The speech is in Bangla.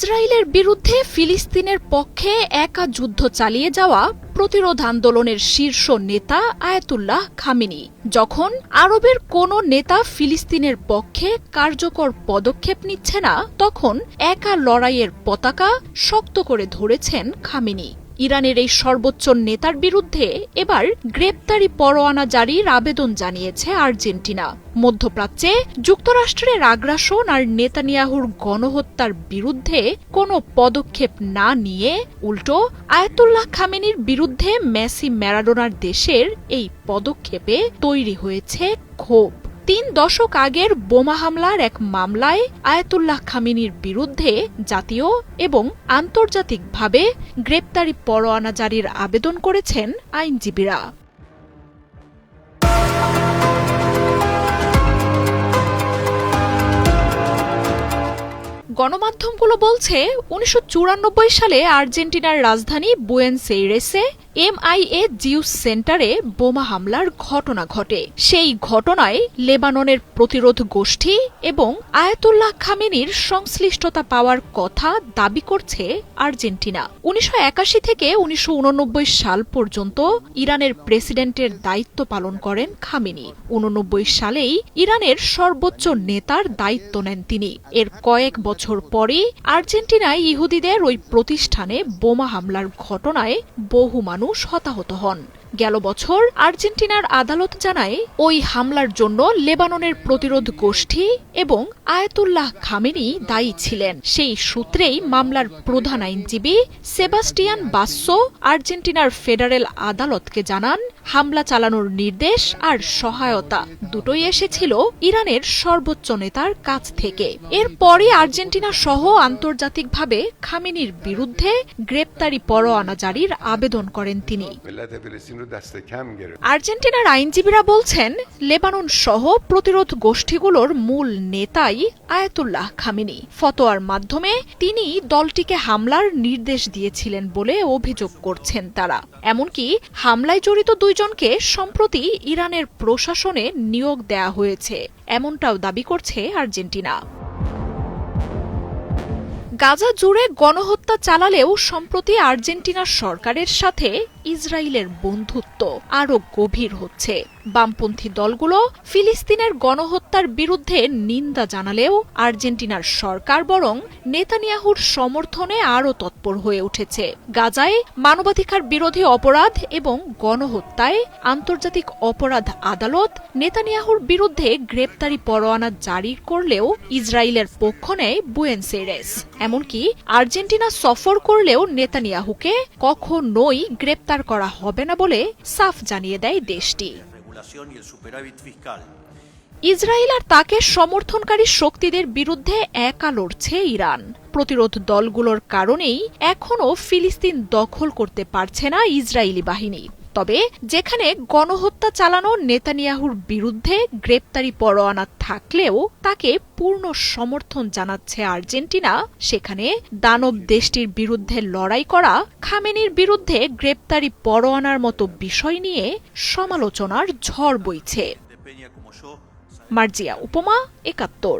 ইসরায়েলের বিরুদ্ধে ফিলিস্তিনের পক্ষে একা যুদ্ধ চালিয়ে যাওয়া প্রতিরোধ আন্দোলনের শীর্ষ নেতা আয়াতুল্লাহ খামিনি। যখন আরবের কোনো নেতা ফিলিস্তিনের পক্ষে কার্যকর পদক্ষেপ নিচ্ছে না, তখন একা লড়াইয়ের পতাকা শক্ত করে ধরেছেন খামিনি। ইরানের এই সর্বোচ্চ নেতার বিরুদ্ধে এবার গ্রেপ্তারি পরোয়ানা জারির আবেদন জানিয়েছে আর্জেন্টিনা। মধ্যপ্রাচ্যে যুক্তরাষ্ট্রের আগ্রাসন আর নেতানিয়াহুর গণহত্যার বিরুদ্ধে কোনো পদক্ষেপ না নিয়ে উল্টো আয়াতুল্লাহ খামেনির বিরুদ্ধে মেসি ম্যারাডোনার দেশের এই পদক্ষেপে তৈরি হয়েছে ক্ষোভ। তিন দশক আগের বোমা হামলার এক মামলায় আয়াতুল্লাহ খামিনির বিরুদ্ধে জাতীয় এবং আন্তর্জাতিকভাবে গ্রেপ্তারি পরোয়ানা জারির আবেদন করেছেন আইনজীবীরা। গণমাধ্যমগুলো বলছে, উনিশশো চুরানব্বই সালে আর্জেন্টিনার রাজধানী বুয়েন্স এইরেসে এমআইএ জিউস সেন্টারে বোমা হামলার ঘটনা ঘটে। সেই ঘটনায় লেবাননের প্রতিরোধ গোষ্ঠী এবং আয়াতুল্লাহ খামেনির সংশ্লিষ্টতা পাওয়ার কথা দাবি করছে আর্জেন্টিনা। উনিশশো একাশি থেকে উনিশশো উননব্বই সাল পর্যন্ত ইরানের প্রেসিডেন্টের দায়িত্ব পালন করেন খামেনি। উননব্বই সালেই ইরানের সর্বোচ্চ নেতার দায়িত্ব নেন তিনি। এর কয়েক বছর পরে আর্জেন্টিনায় ইহুদিদের ওই প্রতিষ্ঠানে বোমা হামলার ঘটনায় বহু মানুষ হতাহত হন। গেল বছর আর্জেন্টিনার আদালত জানায়, ওই হামলার জন্য লেবাননের প্রতিরোধ গোষ্ঠী এবং আয়াতুল্লাহ খামেনি দায়ী ছিলেন। সেই সূত্রেই মামলার প্রধান আইনজীবী সেবাস্টিয়ান বাসো আর্জেন্টিনার ফেডারেল আদালতকে জানান, হামলা চালানোর নির্দেশ আর সহায়তা দুটোই এসেছিল ইরানের সর্বোচ্চ নেতার কাছ থেকে। এরপরই আর্জেন্টিনা সহ আন্তর্জাতিকভাবে খামেনির বিরুদ্ধে গ্রেপ্তারি পরোয়ানা জারির আবেদন করেন তিনি। আর্জেন্টিনার আইনজীবীরা বলছেন, লেবানন সহ প্রতিরোধ গোষ্ঠীগুলোর মূল নেতাই আয়াতুল্লাহ খামেনি। ফতোয়ার মাধ্যমে তিনি দলটিকে হামলার নির্দেশ দিয়েছিলেন বলে অভিযোগ করছেন তারা। এমনকি হামলায় জড়িত দুইজনকে সম্প্রতি ইরানের প্রশাসনে নিয়োগ দেয়া হয়েছে। এমনটাও দাবি করছে আর্জেন্টিনা। গাজা জুড়ে গণহত্যা চালালেও সম্প্রতি আর্জেন্টিনার সরকারের সাথে ইসরায়েলের বন্ধুত্ব আরও গভীর হচ্ছে। বামপন্থী দলগুলো ফিলিস্তিনের গণহত্যার বিরুদ্ধে নিন্দা জানালেও আর্জেন্টিনার সরকার বরং নেতানিয়াহুর সমর্থনে আরও তৎপর হয়ে উঠেছে। গাজায় মানবাধিকার বিরোধী অপরাধ এবং গণহত্যায় আন্তর্জাতিক অপরাধ আদালত নেতানিয়াহুর বিরুদ্ধে গ্রেপ্তারি পরোয়ানা জারি করলেও ইসরায়েলের পক্ষ নেয় বুয়েন্সেরেস এমনকি আর্জেন্টিনা সফর করলেও নেতানিয়াহুকে কখনোই গ্রেপ্তার করা হবে না বলে সাফ জানিয়ে দেয় দেশটি. ইসরায়েল আর তাকে সমর্থনকারী শক্তিদের বিরুদ্ধে একা লড়ছে ইরান। প্রতিরোধ দলগুলোর কারণেই এখনও ফিলিস্তিন দখল করতে পারছে না ইসরায়েলি বাহিনী। তবে যেখানে গণহত্যা চালানো নেতানিয়াহুর বিরুদ্ধে গ্রেপ্তারি পরোয়ানা থাকলেও তাকে পূর্ণ সমর্থন জানাচ্ছে আর্জেন্টিনা, সেখানে দানব দেশটির বিরুদ্ধে লড়াই করা, খামেনির বিরুদ্ধে গ্রেপ্তারি পরোয়ানার মতো বিষয় নিয়ে সমালোচনার ঝড় বইছে। মার্জিয়া উপমা, একাত্তর।